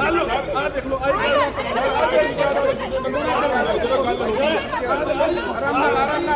Hello ਆ ਦੇਖ ਲਓ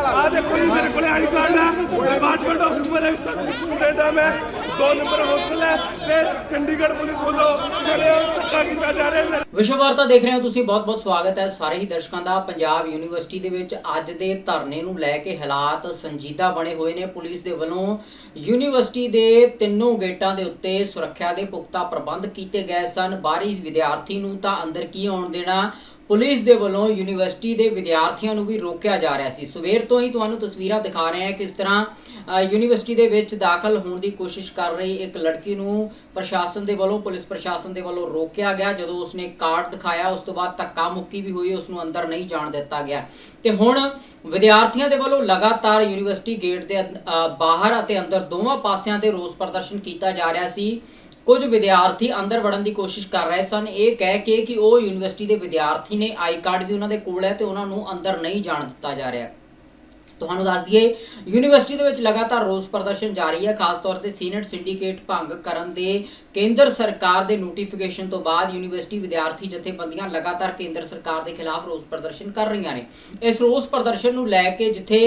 ਆ ਦੇਖੋ ਜੀ, ਮੇਰੇ ਕੋਲੇ ਆਈ ਕਾਰਡ ਹੈ ਮੈਂ ਬਾਜਵੰਡ ਆਫਿਸ ਮੇਰਾ ਸਟੂਡੈਂਟ ਹਾਂ ਮੈਂ ਦੋ ਨੰਬਰ ਹੋਸਟਲ ਹੈ ਤੇ ਚੰਡੀਗੜ੍ਹ ਪੁਲਿਸ ਵੱਲੋਂ ਚਲੇ ਧੱਕਾ ਕੀਤਾ ਜਾ ਰਿਹਾ ਹੈ। ਵਿਸ਼ਵ ਵਾਰਤਾ ਦੇਖ ਰਹੇ ਹੋ ਤੁਸੀਂ ਬਹੁਤ-ਬਹੁਤ ਸਵਾਗਤ ਹੈ ਸਾਰੇ ਹੀ ਦਰਸ਼ਕਾਂ ਦਾ ਪੰਜਾਬ ਯੂਨੀਵਰਸਿਟੀ ਦੇ ਵਿੱਚ। ਅੱਜ ਦੇ ਧਰਨੇ ਨੂੰ ਲੈ ਕੇ ਹਾਲਾਤ ਸੰਜੀਦਾ ਬਣੇ ਹੋਏ ਨੇ। ਪੁਲਿਸ ਦੇ ਵੱਲੋਂ ਯੂਨੀਵਰਸਿਟੀ ਦੇ ਤਿੰਨੋਂ ਗੇਟਾਂ ਦੇ ਉੱਤੇ ਸੁਰੱਖਿਆ ਦੇ ਪੁਖਤਾ ਪ੍ਰਬੰਧ ਕੀਤੇ ਗਏ ਸਨ। ਬਾਹਰੀ ਵਿਦਿਆਰਥੀ ਨੂੰ ਤਾਂ ਅੰਦਰ ਕੀ ਆਉਣ ਦੇਣਾ? ਪੁਲਿਸ ਦੇ ਵੱਲੋਂ ਯੂਨੀਵਰਸਿਟੀ ਦੇ ਵਿਦਿਆਰਥੀਆਂ ਨੂੰ ਵੀ ਰੋਕਿਆ ਜਾ ਰਿਹਾ ਸੀ। ਸਵੇਰ ਤੋਂ ਹੀ ਤੁਹਾਨੂੰ ਤਸਵੀਰਾਂ ਦਿਖਾ ਰਹੇ ਹਾਂ ਕਿਸ ਤਰ੍ਹਾਂ ਯੂਨੀਵਰਸਿਟੀ ਦੇ ਵਿੱਚ ਦਾਖਲ ਹੋਣ ਦੀ ਕੋਸ਼ਿਸ਼ ਕਰ ਰਹੀ ਇੱਕ ਲੜਕੀ ਨੂੰ ਪ੍ਰਸ਼ਾਸਨ ਦੇ ਵੱਲੋਂ, ਪੁਲਿਸ ਪ੍ਰਸ਼ਾਸਨ ਦੇ ਵੱਲੋਂ ਰੋਕਿਆ ਗਿਆ। ਜਦੋਂ ਉਸਨੇ ਕਾਰਡ ਦਿਖਾਇਆ, ਉਸ ਤੋਂ ਬਾਅਦ ਧੱਕਾ ਮੁੱਕੀ ਵੀ ਹੋਈ ਉਸ ਨੂੰ ਅੰਦਰ ਨਹੀਂ ਜਾਣ ਦਿੱਤਾ ਗਿਆ। ਤੇ ਹੁਣ ਵਿਦਿਆਰਥੀਆਂ ਦੇ ਵੱਲੋਂ ਲਗਾਤਾਰ ਯੂਨੀਵਰਸਿਟੀ ਗੇਟ ਦੇ ਅੰਦ- ਬਾਹਰ ਅਤੇ ਅੰਦਰ ਦੋਵਾਂ ਪਾਸਿਆਂ ਤੇ ਰੋਸ ਪ੍ਰਦਰਸ਼ਨ ਕੀਤਾ ਜਾ ਰਿਹਾ ਸੀ। ਕੁਝ ਵਿਦਿਆਰਥੀ ਅੰਦਰ ਵੜਨ ਦੀ ਕੋਸ਼ਿਸ਼ ਕਰ ਰਹੇ ਸਨ। ਇਹ ਕਹਿ ਕੇ ਕਿ ਉਹ ਯੂਨੀਵਰਸਿਟੀ ਦੇ ਵਿਦਿਆਰਥੀ ਨੇ, ਆਈ ਕਾਰਡ ਵੀ ਉਹਨਾਂ ਦੇ ਕੋਲ ਹੈ ਤੇ ਉਹਨਾਂ ਨੂੰ ਅੰਦਰ ਨਹੀਂ ਜਾਣ ਦਿੱਤਾ ਜਾ ਰਿਹਾ। ਤੁਹਾਨੂੰ ਦੱਸ ਦਈਏ ਯੂਨੀਵਰਸਿਟੀ ਦੇ ਵਿੱਚ ਲਗਾਤਾਰ ਰੋਸ ਪ੍ਰਦਰਸ਼ਨ ਜਾਰੀ ਹੈ ਖਾਸ ਤੌਰ ਤੇ ਸੀਨੀਅਰ ਸਿੰਡੀਕੇਟ ਭੰਗ ਕਰਨ ਦੇ ਕੇਂਦਰ ਸਰਕਾਰ ਦੇ ਨੋਟੀਫਿਕੇਸ਼ਨ ਤੋਂ ਬਾਅਦ ਯੂਨੀਵਰਸਿਟੀ ਵਿਦਿਆਰਥੀ ਜਥੇਬੰਦੀਆਂ ਲਗਾਤਾਰ ਕੇਂਦਰ ਸਰਕਾਰ ਦੇ ਖਿਲਾਫ ਰੋਸ ਪ੍ਰਦਰਸ਼ਨ ਕਰ ਰਹੀਆਂ ਨੇ ਇਸ ਰੋਸ ਪ੍ਰਦਰਸ਼ਨ ਨੂੰ ਲੈ ਕੇ ਜਿੱਥੇ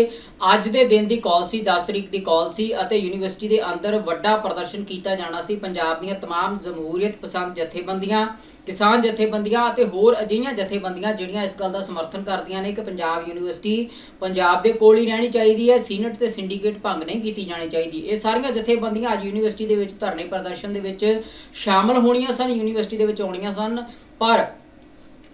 ਅੱਜ ਦੇ ਦਿਨ ਦੀ ਕਾਲ ਸੀ 10 ਤਰੀਕ ਦੀ ਕਾਲ ਸੀ ਅਤੇ ਯੂਨੀਵਰਸਿਟੀ ਦੇ ਅੰਦਰ ਵੱਡਾ ਪ੍ਰਦਰਸ਼ਨ ਕੀਤਾ ਜਾਣਾ ਸੀ ਪੰਜਾਬ ਦੀਆਂ तमाम ਜਮਹੂਰੀਅਤ ਪਸੰਦ ਜਥੇਬੰਦੀਆਂ ਕਿਸਾਨ ਜਥੇਬੰਦੀਆਂ ਅਤੇ ਹੋਰ ਅਜਿਹੀਆਂ ਜਥੇਬੰਦੀਆਂ ਜਿਹੜੀਆਂ ਇਸ ਗੱਲ ਦਾ ਸਮਰਥਨ ਕਰਦੀਆਂ ਨੇ ਕਿ ਪੰਜਾਬ ਯੂਨੀਵਰਸਿਟੀ ਪੰਜਾਬ ਦੇ ਕੋਲ ਹੀ ਰਹਿਣੀ ਚਾਹੀਦੀ ਹੈ, ਸੀਨਟ ਤੇ ਸਿੰਡੀਕੇਟ ਭੰਗ ਨਹੀਂ ਕੀਤੀ ਜਾਣੀ ਚਾਹੀਦੀ। ਇਹ ਸਾਰੀਆਂ ਜਥੇਬੰਦੀਆਂ ਅੱਜ ਯੂਨੀਵਰਸਿਟੀ ਦੇ ਵਿੱਚ ਧਰਨੇ ਪ੍ਰਦਰਸ਼ਨ ਦੇ ਵਿੱਚ ਸ਼ਾਮਲ ਹੋਣੀਆਂ ਸਨ, ਯੂਨੀਵਰਸਿਟੀ ਦੇ ਵਿੱਚ ਆਉਣੀਆਂ ਸਨ, ਪਰ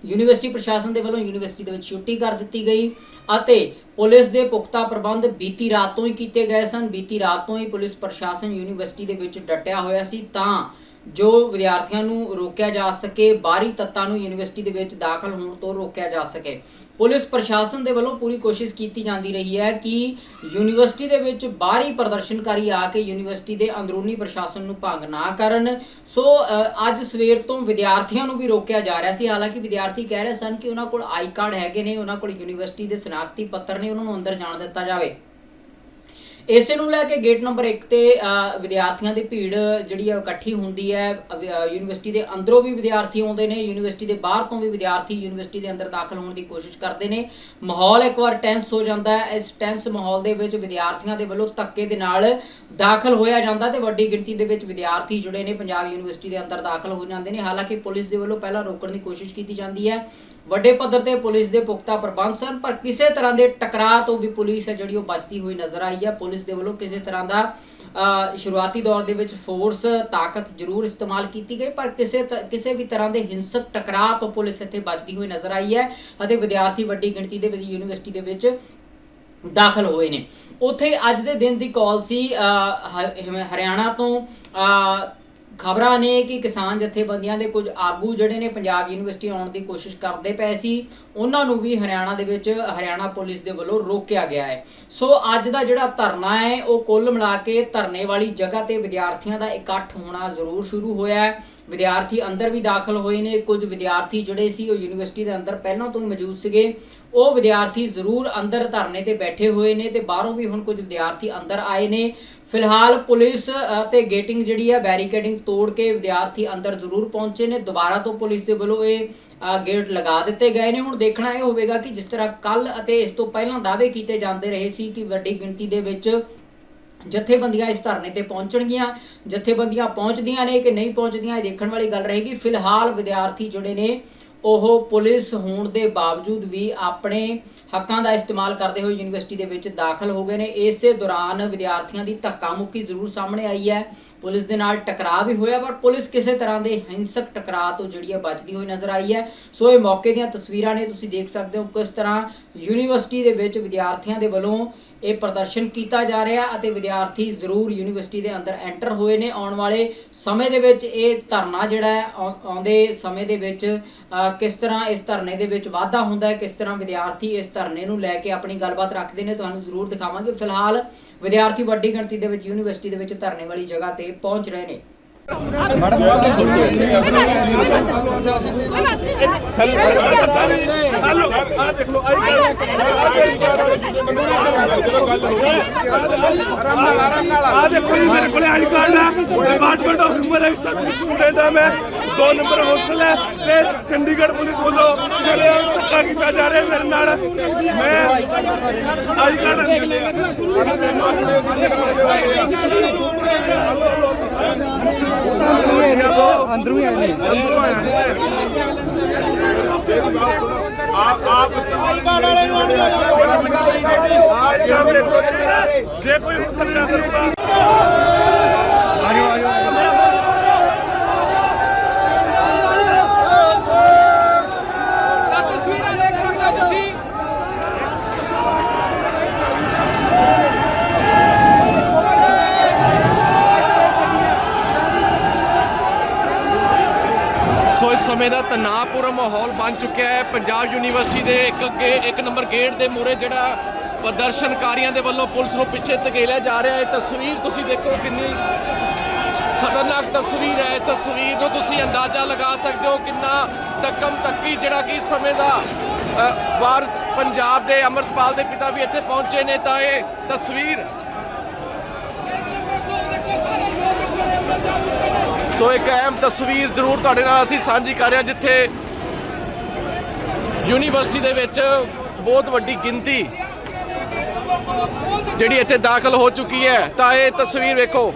ਯੂਨੀਵਰਸਿਟੀ ਪ੍ਰਸ਼ਾਸਨ ਦੇ ਵੱਲੋਂ ਯੂਨੀਵਰਸਿਟੀ ਦੇ ਵਿੱਚ ਛੁੱਟੀ ਕਰ ਦਿੱਤੀ ਗਈ ਅਤੇ ਪੁਲਿਸ ਦੇ ਪੁਖਤਾ ਪ੍ਰਬੰਧ ਬੀਤੀ ਰਾਤ ਤੋਂ ਹੀ ਕੀਤੇ ਗਏ ਸਨ। ਬੀਤੀ ਰਾਤ ਤੋਂ ਹੀ ਪੁਲਿਸ ਪ੍ਰਸ਼ਾਸਨ ਯੂਨੀਵਰਸਿਟੀ ਦੇ ਵਿੱਚ ਡਟਿਆ ਹੋਇਆ ਸੀ। ਤਾਂ ਜੋ ਵਿਦਿਆਰਥੀਆਂ ਨੂੰ ਰੋਕਿਆ ਜਾ ਸਕੇ, ਬਾਹਰੀ ਤੱਤਾਂ ਨੂੰ ਯੂਨੀਵਰਸਿਟੀ ਦੇ ਵਿੱਚ ਦਾਖਲ ਹੋਣ ਤੋਂ ਰੋਕਿਆ ਜਾ ਸਕੇ। ਪੁਲਿਸ ਪ੍ਰਸ਼ਾਸਨ ਦੇ ਵੱਲੋਂ ਪੂਰੀ ਕੋਸ਼ਿਸ਼ ਕੀਤੀ ਜਾਂਦੀ ਰਹੀ ਹੈ ਕਿ ਯੂਨੀਵਰਸਿਟੀ ਦੇ ਵਿੱਚ ਬਾਹਰੀ ਪ੍ਰਦਰਸ਼ਨਕਾਰੀ ਆ ਕੇ ਯੂਨੀਵਰਸਿਟੀ ਦੇ ਅੰਦਰੂਨੀ ਪ੍ਰਸ਼ਾਸਨ ਨੂੰ ਭੰਗ ਨਾ ਕਰਨ। ਸੋ ਅੱਜ ਸਵੇਰ ਤੋਂ ਵਿਦਿਆਰਥੀਆਂ ਨੂੰ ਵੀ ਰੋਕਿਆ ਜਾ ਰਿਹਾ ਸੀ। ਹਾਲਾਂਕਿ ਵਿਦਿਆਰਥੀ ਕਹਿ ਰਹੇ ਸਨ ਕਿ ਉਹਨਾਂ ਕੋਲ ਆਈ ਕਾਰਡ ਹੈਗੇ ਨੇ, ਉਹਨਾਂ ਕੋਲ ਯੂਨੀਵਰਸਿਟੀ ਦੇ ਸਨਾਖਤੀ ਪੱਤਰ ਨੇ, ਉਹਨਾਂ ਨੂੰ ਅੰਦਰ ਜਾਣ ਦਿੱਤਾ ਜਾਵੇ। ਇਸੇ ਨੂੰ ਲੈ ਕੇ ਗੇਟ ਨੰਬਰ 1 ਤੇ ਵਿਦਿਆਰਥੀਆਂ ਦੀ ਭੀੜ ਜਿਹੜੀ ਹੈ ਇਕੱਠੀ ਹੁੰਦੀ ਹੈ। ਯੂਨੀਵਰਸਿਟੀ ਦੇ ਅੰਦਰੋਂ ਵੀ ਵਿਦਿਆਰਥੀ ਆਉਂਦੇ ਨੇ, ਯੂਨੀਵਰਸਿਟੀ ਦੇ ਬਾਹਰ ਤੋਂ ਵੀ ਵਿਦਿਆਰਥੀ ਯੂਨੀਵਰਸਿਟੀ ਦੇ ਅੰਦਰ ਦਾਖਲ ਹੋਣ ਦੀ ਕੋਸ਼ਿਸ਼ ਕਰਦੇ ਨੇ। ਮਾਹੌਲ ਇੱਕ ਵਾਰ ਟੈਂਸ ਹੋ ਜਾਂਦਾ ਹੈ। ਇਸ ਟੈਂਸ ਮਾਹੌਲ ਦੇ ਵਿੱਚ ਵਿਦਿਆਰਥੀਆਂ ਦੇ ਵੱਲੋਂ ਧੱਕੇ ਦੇ ਨਾਲ ਦਾਖਲ ਹੋਇਆ ਜਾਂਦਾ ਤੇ ਵੱਡੀ ਗਿਣਤੀ ਦੇ ਵਿੱਚ ਵਿਦਿਆਰਥੀ ਜੁੜੇ ਨੇ। ਪੰਜਾਬ ਯੂਨੀਵਰਸਿਟੀ ਦੇ ਅੰਦਰ ਦਾਖਲ ਹੋ ਜਾਂਦੇ ਨੇ। ਹਾਲਾਂਕਿ ਪੁਲਿਸ ਦੇ ਵੱਲੋਂ ਪਹਿਲਾਂ ਰੋਕਣ ਦੀ ਕੋਸ਼ਿਸ਼ ਕੀਤੀ ਜਾਂਦੀ ਹੈ। ਵੱਡੇ ਪੱਧਰ ਤੇ ਪੁਲਿਸ ਦੇ ਪੁਖਤਾ ਪ੍ਰਬੰਧ ਸਨ, ਪਰ ਕਿਸੇ ਤਰ੍ਹਾਂ ਦੇ ਟਕਰਾਅ ਤੋਂ ਵੀ ਪੁਲਿਸ ਹੈ ਜਿਹੜੀ ਉਹ ਬਚਦੀ ਹੋਈ ਨਜ਼ਰ ਆਈ ਹੈ। ਪੁਲਿਸ ਦੇ ਵੱਲੋਂ ਕਿਸੇ ਤਰ੍ਹਾਂ ਦਾ ਸ਼ੁਰੂਆਤੀ ਦੌਰ ਦੇ ਵਿੱਚ ਫੋਰਸ ਤਾਕਤ ਜ਼ਰੂਰ ਇਸਤੇਮਾਲ ਕੀਤੀ ਗਈ ਪਰ ਕਿਸੇ ਤ- ਕਿਸੇ ਵੀ ਤਰ੍ਹਾਂ ਦੇ ਹਿੰਸਕ ਟਕਰਾਅ ਤੋਂ ਪੁਲਿਸ ਇੱਥੇ ਬਚਦੀ ਹੋਈ ਨਜ਼ਰ ਆਈ ਹੈ ਅਤੇ ਵਿਦਿਆਰਥੀ ਵੱਡੀ ਗਿਣਤੀ ਦੇ ਵਿੱਚ ਯੂਨੀਵਰਸਿਟੀ ਦੇ ਵਿੱਚ ਦਾਖਲ ਹੋਏ ਨੇ। ਉੱਥੇ ਅੱਜ ਦੇ ਦਿਨ ਦੀ ਕਾਲ ਸੀ ਅ, ਹਰਿਆਣਾ ਤੋਂ ਖਬਰਾਂ ਨੇ ਕਿ ਕਿਸਾਨ ਜਥੇਬੰਦੀਆਂ ਦੇ ਕੁਝ ਆਗੂ ਜਿਹੜੇ ਨੇ ਪੰਜਾਬ ਯੂਨੀਵਰਸਿਟੀ ਆਉਣ ਦੀ ਕੋਸ਼ਿਸ਼ ਕਰਦੇ ਪਏ ਸੀ, ਉਹਨਾਂ ਨੂੰ ਵੀ ਹਰਿਆਣਾ ਦੇ ਵਿੱਚ ਹਰਿਆਣਾ ਪੁਲਿਸ ਦੇ ਵੱਲੋਂ ਰੋਕਿਆ ਗਿਆ ਹੈ। ਸੋ ਅੱਜ ਦਾ ਜਿਹੜਾ ਧਰਨਾ ਹੈ, ਉਹ ਕੁੱਲ ਮਿਲਾ ਕੇ ਧਰਨੇ ਵਾਲੀ ਜਗ੍ਹਾ ਤੇ ਵਿਦਿਆਰਥੀਆਂ ਦਾ ਇਕੱਠ ਹੋਣਾ ਜ਼ਰੂਰ ਸ਼ੁਰੂ ਹੋਇਆ ਹੈ। ਵਿਦਿਆਰਥੀ ਅੰਦਰ ਵੀ ਦਾਖਲ ਹੋਏ ਨੇ, ਕੁਝ ਵਿਦਿਆਰਥੀ ਜਿਹੜੇ ਸੀ, ਉਹ ਯੂਨੀਵਰਸਿਟੀ ਦੇ ਅੰਦਰ ਪਹਿਲਾਂ ਤੋਂ ਹੀ ਮੌਜੂਦ ਸੀਗੇ। ਉਹ ਵਿਦਿਆਰਥੀ ਜ਼ਰੂਰ ਅੰਦਰ ਧਰਨੇ ਤੇ ਬੈਠੇ ਹੋਏ ਨੇ ਤੇ ਬਾਹਰੋਂ ਵੀ ਹੁਣ ਕੁਝ ਵਿਦਿਆਰਥੀ ਅੰਦਰ ਆਏ ਨੇ। ਫਿਲਹਾਲ ਪੁਲਿਸ ਤੇ ਗੇਟਿੰਗ ਜਿਹੜੀ ਹੈ, ਬੈਰੀਕੇਡਿੰਗ ਤੋੜ ਕੇ ਵਿਦਿਆਰਥੀ ਅੰਦਰ ਜ਼ਰੂਰ ਪਹੁੰਚੇ ਨੇ। ਦੁਬਾਰਾ ਤੋਂ ਪੁਲਿਸ ਦੇ ਵੱਲੋਂ ਇਹ ਗੇਟ ਲਗਾ ਦਿੱਤੇ ਗਏ ਨੇ। ਹੁਣ ਦੇਖਣਾ ਇਹ ਹੋਵੇਗਾ ਕਿ ਜਿਸ ਤਰ੍ਹਾਂ ਕੱਲ ਅਤੇ ਇਸ ਤੋਂ ਪਹਿਲਾਂ ਦਾਅਵੇ ਕੀਤੇ ਜਾਂਦੇ ਰਹੇ ਸੀ ਕਿ ਵੱਡੀ ਗਿਣਤੀ ਦੇ ਵਿੱਚ ਜਥੇਬੰਦੀਆਂ ਇਸ ਧਰਨੇ ਤੇ ਪਹੁੰਚਣਗੀਆਂ। ਜਥੇਬੰਦੀਆਂ ਪਹੁੰਚਦੀਆਂ ਨੇ ਕਿ ਨਹੀਂ ਪਹੁੰਚਦੀਆਂ, ਇਹ ਦੇਖਣ ਵਾਲੀ ਗੱਲ ਰਹੇਗੀ। ਫਿਲਹਾਲ ਵਿਦਿਆਰਥੀ ਜਿਹੜੇ ਨੇ ਉਹ ਪੁਲਿਸ ਹੋਣ ਦੇ ਬਾਵਜੂਦ ਵੀ ਆਪਣੇ ਹੱਕਾਂ ਦਾ ਇਸਤੇਮਾਲ ਕਰਦੇ ਹੋਏ ਯੂਨੀਵਰਸਿਟੀ ਦੇ ਵਿੱਚ ਦਾਖਲ ਹੋ ਗਏ ਨੇ। ਇਸੇ ਦੌਰਾਨ ਵਿਦਿਆਰਥੀਆਂ ਦੀ ਧੱਕਾ ਮੁੱਕੀ ਜ਼ਰੂਰ ਸਾਹਮਣੇ ਆਈ ਹੈ। ਪੁਲਿਸ ਦੇ ਨਾਲ ਟਕਰਾਅ ਵੀ ਹੋਇਆ, ਪਰ ਪੁਲਿਸ ਕਿਸੇ ਤਰ੍ਹਾਂ ਦੇ ਹਿੰਸਕ ਟਕਰਾਅ ਤੋਂ ਜਿਹੜੀ ਹੈ ਬਚਦੀ ਹੋਈ ਨਜ਼ਰ ਆਈ ਹੈ। ਸੋ ਇਹ ਮੌਕੇ ਦੀਆਂ ਤਸਵੀਰਾਂ ਨੇ, ਤੁਸੀਂ ਦੇਖ ਸਕਦੇ ਹੋ ਕਿਸ ਤਰ੍ਹਾਂ ਯੂਨੀਵਰਸਿਟੀ ਦੇ ਵਿੱਚ ਵਿਦਿਆਰਥੀਆਂ ਦੇ ਵੱਲੋਂ ਇਹ ਪ੍ਰਦਰਸ਼ਨ ਕੀਤਾ ਜਾ ਰਿਹਾ ਅਤੇ ਵਿਦਿਆਰਥੀ ਜ਼ਰੂਰ ਯੂਨੀਵਰਸਿਟੀ ਦੇ ਅੰਦਰ ਐਂਟਰ ਹੋਏ ਨੇ। ਆਉਣ ਵਾਲੇ ਸਮੇਂ ਦੇ ਵਿੱਚ ਇਹ ਧਰਨਾ ਜਿਹੜਾ ਹੈ, ਆਉ- ਆਉਂਦੇ ਸਮੇਂ ਦੇ ਵਿੱਚ ਕਿਸ ਤਰ੍ਹਾਂ ਇਸ ਧਰਨੇ ਦੇ ਵਿੱਚ ਵਾਧਾ ਹੁੰਦਾ ਹੈ, ਕਿਸ ਤਰ੍ਹਾਂ ਵਿਦਿਆਰਥੀ ਇਸ ਧਰਨੇ ਨੂੰ ਲੈ ਕੇ ਆਪਣੀ ਗੱਲਬਾਤ ਰੱਖਦੇ ਨੇ, ਤੁਹਾਨੂੰ ਜ਼ਰੂਰ ਦਿਖਾਵਾਂਗੇ। ਫਿਲਹਾਲ ਵਿਦਿਆਰਥੀ ਵੱਡੀ ਗਿਣਤੀ ਦੇ ਵਿੱਚ ਯੂਨੀਵਰਸਿਟੀ ਦੇ ਵਿੱਚ ਧਰਨੇ ਵਾਲੀ ਜਗ੍ਹਾ ਤੇ ਪਹੁੰਚ ਰਹੇ ਨੇ। ਆ ਦੇਖੋ ਜੀ, ਮੇਰੇ ਕੋਲੇ ਆਈ ਕਾਰਡ ਹੈ ਡਿਪਾਰਟਮੈਂਟ ਆਫ ਹਿਊਮਨ ਰਾਈਟਸ ਦਾ ਸਟੂਡੈਂਟ ਹਾਂ ਮੈਂ। ਦੋ ਨੰਬਰ ਹੋਸਟਲ ਹੈ ਤੇ ਚੰਡੀਗੜ੍ਹ ਪੁਲਿਸ ਵੱਲੋਂ ਚਲੇ ਧੱਕਾ ਕੀਤਾ ਜਾ ਰਿਹਾ ਮੇਰੇ ਨਾਲ ਮੈਂ ਆਈ ਕਾਰਡ ਅੰਦਰੋਂ ਹੀ ਆਏ ਨੇ ਅੰਦਰੋਂ ਆਇਆ ਹੈ ਆਪ ਆਪ ਦੇਖੋ ਜੀ, ਜੇ ਕੋਈ ਧੱਕਾ ਕਰੂਗਾ ਸੋ ਇਸ ਸਮੇਂ ਦਾ ਤਣਾਅਪੂਰਨ ਮਾਹੌਲ ਬਣ ਚੁੱਕਿਆ ਹੈ। ਪੰਜਾਬ ਯੂਨੀਵਰਸਿਟੀ ਦੇ ਇੱਕ ਅੱਗੇ ਇੱਕ ਨੰਬਰ ਗੇਟ ਦੇ ਮੂਹਰੇ ਜਿਹੜਾ ਪ੍ਰਦਰਸ਼ਨਕਾਰੀਆਂ ਦੇ ਵੱਲੋਂ ਪੁਲਿਸ ਨੂੰ ਪਿੱਛੇ ਧਕੇਲਿਆ ਜਾ ਰਿਹਾ ਹੈ। ਇਹ ਤਸਵੀਰ ਤੁਸੀਂ ਦੇਖੋ ਕਿੰਨੀ ਖਤਰਨਾਕ ਤਸਵੀਰ ਹੈ। ਇਸ ਤਸਵੀਰ ਨੂੰ ਤੁਸੀਂ ਅੰਦਾਜ਼ਾ ਲਗਾ ਸਕਦੇ ਹੋ ਕਿੰਨਾ ਧੱਕਮ ਤੱਕੀ ਜਿਹੜਾ ਕਿ ਸਮੇਂ ਦਾ ਅ, ਵਾਰਸ ਪੰਜਾਬ ਦੇ ਅਮਰਪਾਲ ਦੇ ਪਿਤਾ ਵੀ ਇੱਥੇ ਪਹੁੰਚੇ ਨੇ। ਤਾਂ ਇਹ ਤਸਵੀਰ ਸੋ ਇੱਕ ਅਹਿਮ ਤਸਵੀਰ ਜ਼ਰੂਰ ਤੁਹਾਡੇ ਨਾਲ ਅਸੀਂ ਸਾਂਝੀ ਕਰ ਰਹੇ ਹਾਂ, ਜਿੱਥੇ ਯੂਨੀਵਰਸਿਟੀ ਦੇ ਵਿੱਚ ਬਹੁਤ ਵੱਡੀ ਗਿਣਤੀ ਜਿਹੜੀ ਇੱਥੇ ਦਾਖਲ ਹੋ ਚੁੱਕੀ ਹੈ। ਤਾਂ ਇਹ ਤਸਵੀਰ ਵੇਖੋ।